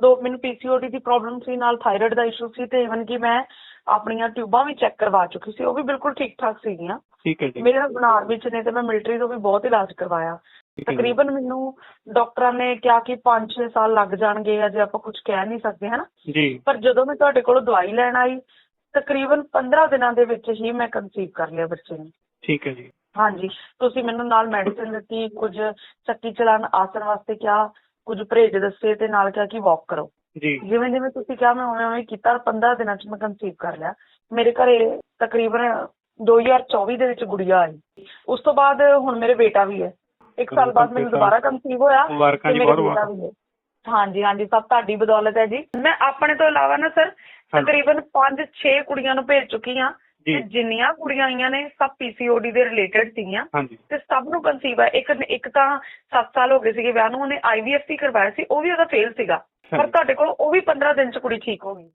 ਦੋ ਮੈਨੂੰ ਪੀਸੀਓਡੀ ਦੀ ਪ੍ਰੋਬਲਮ ਸੀ ਨਾਲ ਥਾਇਰਾਇਡ ਦਾ ਇਸ਼ੂ ਸੀ ਤੇ ਇਵਨ ਕਿ ਮੈਂ ਆਪਣੀਆਂ ਟਿਊਬਾਂ ਵੀ ਚੈੱਕ ਕਰਵਾ ਚੁੱਕੀ ਸੀ ਉਹ ਵੀ ਬਿਲਕੁਲ ਠੀਕ ਠਾਕ ਸੀਗੀਆਂ। ਠੀਕ ਹੈ ਜੀ। ਮੇਰੇ ਹਸਬੰਦ ਆਰਮੀ ਚ ਨੇ ਤੇ ਮੈਂ ਮਿਲਟਰੀ ਤੋਂ ਵੀ ਬਹੁਤ ਇਲਾਜ ਕਰਵਾਇਆ। ਤਕਰੀਬਨ ਮੈਨੂੰ ਡਾਕਟਰਾਂ ਨੇ ਕਿਹਾ ਕਿ 5-6 ਸਾਲ ਲੱਗ ਜਾਣਗੇ ਅਜੇ ਆਪਾਂ ਕੁਝ ਕਹਿ ਨਹੀਂ ਸਕਦੇ ਹਨਾ? ਜੀ। ਪਰ ਜਦੋਂ ਮੈਂ ਤੁਹਾਡੇ ਕੋਲੋਂ ਦਵਾਈ ਲੈਣ ਆਈ ਤਕਰੀਬਨ 15 ਦਿਨਾਂ ਦੇ ਵਿੱਚ ਹੀ ਮੈਂ ਕਨਸੀਵ ਕਰ ਲਿਆ ਬੱਚੇ ਨੂੰ। ਠੀਕ ਹੈ ਜੀ। ਹਾਂਜੀ। ਤੁਸੀਂ ਮੈਨੂੰ ਨਾਲ ਮੈਡੀਸਿਨ ਦਿੱਤੀ ਕੁਝ ਚੱਕੀ ਚਲਾਣ ਆਸਣ ਵਾਸਤੇ ਕਿਹਾ ਕੁਝ ਪਰਹੇਜ ਦੱਸੇ ਤੇ ਨਾਲ ਕਿਹਾ ਕਿ ਵਾਕ ਕਰੋ। ਜੀ। ਜਿਵੇਂ ਜਿਵੇਂ ਤੁਸੀਂ ਕਿਹਾ ਮੈਂ ਉਵੇਂ ਉਵੇਂ ਕੀਤਾ ਔਰ 15 ਦਿਨਾਂ ਚ ਮੈਂ ਕਨਸੀਵ ਕਰ ਲਿਆ। ਮੇਰੇ ਘਰੇ ਤਕਰੀਬਨ 2024 ਦੇ ਵਿੱਚ ਗੁੜੀਆ ਆਈ। ਉਸ ਤੋਂ ਬਾਅਦ ਹੁਣ ਮੇਰੇ ਬੇਟਾ ਵੀ ਹੈ। ਇੱਕ ਸਾਲ ਬਾਅਦ ਮੈਨੂੰ ਦੁਬਾਰਾ ਕਨਸੀਵ ਹੋਇਆ ਤੇ ਮੇਰੇ ਬੇਟਾ ਵੀ ਹੈ। ਹਾਂਜੀ ਹਾਂਜੀ ਸਭ ਤੁਹਾਡੀ ਬਦੌਲਤ ਹੈ ਜੀ। ਮੈਂ ਆਪਣੇ ਤੋਂ ਇਲਾਵਾ ਨਾ ਸਰ। ਤਕਰੀਬਨ 5-6 ਕੁੜੀਆਂ ਨੂੰ ਭੇਜ ਚੁੱਕੀ ਹਾਂ। ਜੀ ਤੇ ਜਿੰਨੀਆਂ ਕੁੜੀਆਂ ਆਈਆਂ ਨੇ ਸਭ ਪੀਸੀਓਡੀ ਦੇ ਰਿਲੇਟਡ ਸੀਗੀਆਂ। ਹਾਂਜੀ। ਤੇ ਸਭ ਨੂੰ ਕਨਸੀਵ ਹੈ ਇੱਕ ਇੱਕ ਤਾਂ 7 ਸਾਲ ਹੋ ਗਏ ਸੀਗੇ ਵਿਆਹ ਨੂੰ ਉਹਨੇ ਆਈਵੀਐਫ ਵੀ ਕਰਵਾਇਆ ਸੀ ਉਹ ਵੀ ਉਹਦਾ ਫੇਲ ਸੀਗਾ। ਪਰ। ਤੁਹਾਡੇ ਕੋਲ ਉਹ ਵੀ 15 ਦਿਨ ਚ ਕੁੜੀ ਠੀਕ ਹੋ ਗਈ।